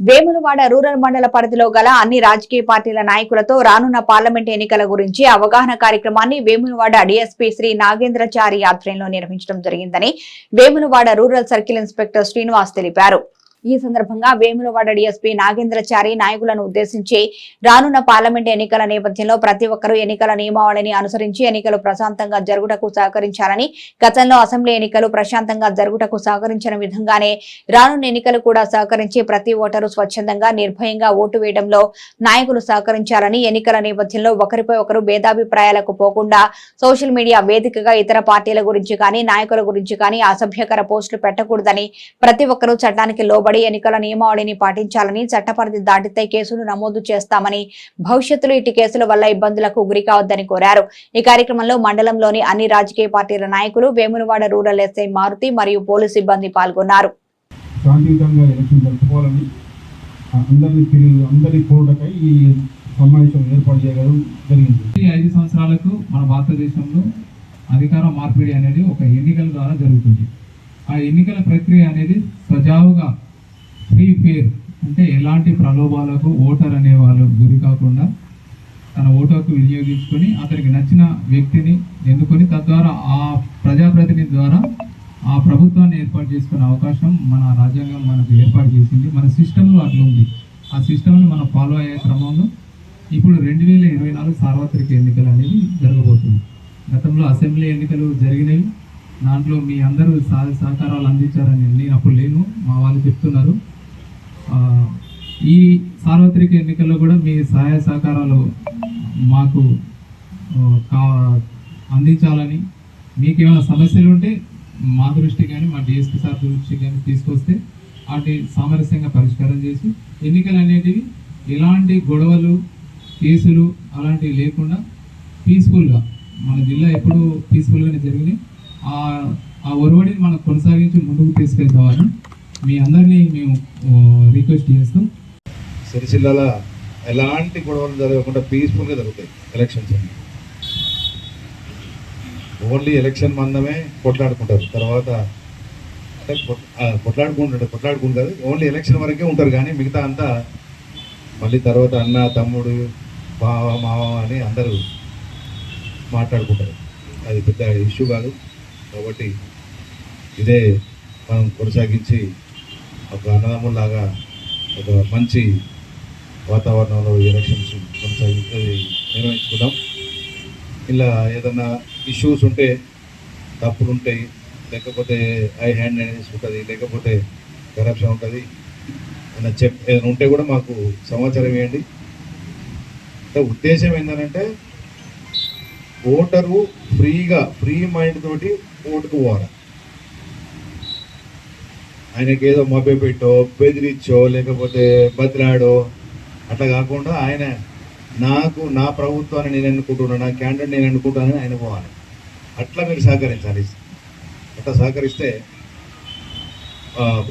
Vemulawada rural మండల పరిధిలో గల అన్ని రాజకీయ పార్టీల నాయకులతో రానున్న పార్లమెంట్ ఎన్నికల గురించి అవగాహన కార్యక్రమాన్ని వేములవాడ డిఎస్పీ శ్రీ నాగేంద్రచారి ఆధ్వర్యంలో నిర్వహించడం జరిగిందని Vemulawada rural circle inspector Srinivas తెలిపారు. ఈ సందర్భంగా వేములవాడ డిఎస్పీ నాగేంద్రచారి నాయకులను ఉద్దేశించి రానున్న పార్లమెంట్ ఎన్నికల నేపథ్యంలో ప్రతి ఒక్కరూ ఎన్నికల నియమావళిని అనుసరించి ఎన్నికలు ప్రశాంతంగా జరుగుటకు సహకరించాలని గతంలో అసెంబ్లీ ఎన్నికలు ప్రశాంతంగా జరుగుటకు సహకరించిన విధంగానే రానున్న ఎన్నికలు కూడా సహకరించి ప్రతి ఓటరు స్వచ్ఛందంగా నిర్భయంగా ఓటు వేయడంలో నాయకులు సహకరించాలని ఎన్నికల నేపథ్యంలో ఒకరిపై ఒకరు భేదాభిప్రాయాలకు పోకుండా సోషల్ మీడియా వేదికగా ఇతర పార్టీల గురించి కానీ నాయకుల గురించి కానీ అసభ్యకర పోస్టులు పెట్టకూడదని ప్రతి ఒక్కరూ చట్టానికి లోబడి ఎన్నికల నియమావళిని పాటించాలని చట్టపరిధి దాటితే కేసులు నమోదు చేస్తామని భవిష్యత్తులో ఇటు కేసుల వల్ల ఇబ్బందులకు గురి కావద్దని కోరారు. ఈ కార్యక్రమంలో మండలంలోని అన్ని రాజకీయ పార్టీల నాయకులు వేములవాడ రూరల్ ఎస్ఐ మారుతి మరియు పోలీసు సిబ్బంది పాల్గొన్నారు. శాంతియుతంగా ఎలక్షన్ జరుపుకోవాలని ఆ, అందరినీ తిరిగి అందరి కోరటకై ఈ సమావేశం ఏర్పాటు చేయడం జరిగింది. ఈ ఐదు సంవత్సరాలకు మన భారతదేశంలో అధికార మార్పిడి అనేది ఒక ఎన్నికల ద్వారా జరుగుతుంది. ఆ ఎన్నికల ప్రక్రియ అనేది సజావుగా ఫ్రీ ఫేర్ అంటే ఎలాంటి ప్రలోభాలకు ఓటర్ అనే వాళ్ళు గురి కాకుండా తన ఓటుకు వినియోగించుకొని అతనికి నచ్చిన వ్యక్తిని ఎన్నుకొని తద్వారా ఆ ప్రజాప్రతినిధి ద్వారా ఆ ప్రభుత్వాన్ని ఏర్పాటు చేసుకునే అవకాశం మన రాజ్యాంగం మనకు ఏర్పాటు చేసింది. మన సిస్టంలో అట్లా ఉంది. ఆ సిస్టమ్ని మనం ఫాలో అయ్యే క్రమంలో ఇప్పుడు రెండు వేల ఇరవై నాలుగు సార్వత్రిక ఎన్నికలు అనేది జరగబోతుంది గతంలో అసెంబ్లీ ఎన్నికలు జరిగినవి. దాంట్లో మీ అందరూ సహాయ సహకారాలు అందించారని నేను అప్పుడు లేను. మా వాళ్ళు చెప్తున్నారు. ఈ సార్వత్రిక ఎన్నికల్లో కూడా మీ సహాయ సహకారాలు మాకు కా అందించాలని. మీకు ఏమైనా సమస్యలు ఉంటే మా దృష్టి కానీ మా డిఎస్పీ సార్ దృష్టి కానీ తీసుకొస్తే వాటి సామరస్యంగా పరిష్కారం చేసి ఎన్నికలు అనేటివి ఎలాంటి గొడవలు కేసులు అలాంటివి లేకుండా పీస్ఫుల్గా మన జిల్లా ఎప్పుడూ పీస్ఫుల్గానే జరిగినాయి. ఆ ఆ ఒరవడిని మనం కొనసాగించి ముందుకు తీసుకెళ్తామని మీ అందరినీ మేము రిక్వెస్ట్ చేస్తాం. సిరిసిల్లలో ఎలాంటి గొడవలు జరగకుండా పీస్ఫుల్గా జరుగుతాయి ఎలక్షన్స్ అన్ని ఓన్లీ ఎలక్షన్ మందమే కొట్లాడుకుంటారు. తర్వాత అంటే కొట్లాడుకుంటారు కొట్లాడుకుంటారు ఓన్లీ ఎలక్షన్ వరకే ఉంటారు కానీ మిగతా అంతా మళ్ళీ తర్వాత అన్న తమ్ముడు బావ మావ అని అందరూ మాట్లాడుకుంటారు. అది పెద్ద ఇష్యూ కాదు. కాబట్టి ఇదే మనం కొనసాగించి ఒక అన్నదమ్ములాగా ఒక మంచి వాతావరణంలో ఎలక్షన్స్ కొనసాగి నిర్వహించుకుందాం. ఇలా ఏదన్నా ఇష్యూస్ ఉంటే తప్పులు ఉంటాయి లేకపోతే ఐ హ్యాండ్ అనేసి ఉంటుంది లేకపోతే కరప్షన్ ఉంటుంది అన్న చెప్ ఏదైనా ఉంటే కూడా మాకు సమాచారం ఇవ్వండి. అంటే ఉద్దేశం ఏంటంటే ఓటరు ఫ్రీగా ఫ్రీ మైండ్ తోటి ఓటుకు పోవాలి. ఆయనకి ఏదో మభ్య పెట్టో బెదిరించో లేకపోతే బతిలాడో అట్లా కాకుండా ఆయన నాకు నా ప్రభుత్వాన్ని నేను అనుకుంటున్నాను నా క్యాండిడేట్ నేను అనుకుంటానని ఆయన పోవాలి. అట్లా మీరు సహకరించాలి. అట్లా సహకరిస్తే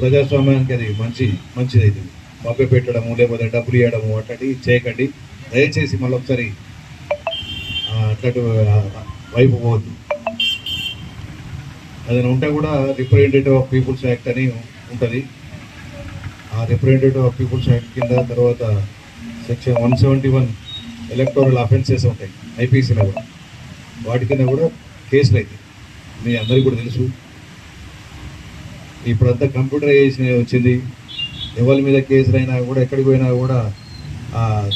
ప్రజాస్వామ్యానికి అది మంచి మంచిది అవుతుంది మభ్య పెట్టడము లేకపోతే డబ్బులు ఇవ్వడము అట్లాంటివి చేయకండి. దయచేసి మళ్ళీ ఒకసారి అట్లాంటి వైపు పోవద్దు. ఏదైనా ఉంటే కూడా రిప్రజెంటేటివ్ ఆఫ్ పీపుల్స్ యాక్ట్ అని ఉంటుంది. ఆ రిప్రజెంటేటివ్ ఆఫ్ పీపుల్స్ యాక్ట్ కింద తర్వాత section one seventy one electoral offences ఉంటాయి ఐపీసీలో కూడా. వాటి కింద కూడా కేసులు అవుతాయి మీ అందరికీ కూడా తెలుసు. ఇప్పుడంతా కంప్యూటరైజేషన్ వచ్చింది. ఎవరి మీద కేసులు అయినా కూడా ఎక్కడికి పోయినా కూడా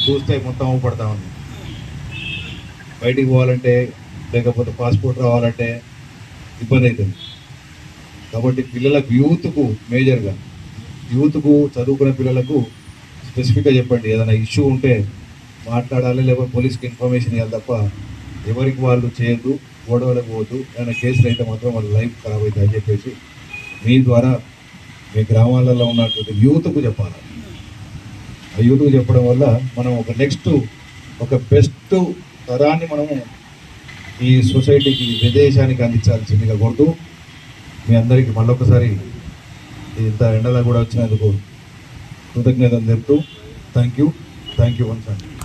చూస్తే మొత్తం అవపడతా ఉంది. బయటికి పోవాలంటే లేకపోతే పాస్పోర్ట్ రావాలంటే ఇబ్బంది అవుతుంది. కాబట్టి పిల్లలకు యూత్కు మేజర్గా యూత్కు చదువుకునే పిల్లలకు స్పెసిఫిక్గా చెప్పండి. ఏదైనా ఇష్యూ ఉంటే మాట్లాడాలి లేకపోతే పోలీస్కి ఇన్ఫర్మేషన్ ఇవ్వాలి తప్ప ఎవరికి వాళ్ళు చేయొద్దు గొడవలకు పోవద్దు. ఏదైనా కేసులు అయితే మాత్రం వాళ్ళ లైఫ్ ఖరాబ్ అవుతుంది అని చెప్పేసి మీ ద్వారా మీ గ్రామాలలో ఉన్నటువంటి యూత్కు చెప్పాలి. ఆ యూత్కు చెప్పడం వల్ల మనం ఒక నెక్స్ట్ ఒక బెస్ట్ తరాన్ని మనము ఈ సొసైటీకి విదేశానికి అందించాల్సిందిగా కోరుతూ మీ అందరికీ మళ్ళొకసారి ఇంత ఎండలా కూడా వచ్చినందుకు కృతజ్ఞతలు తెలుపుతూ thank you thank you once అండి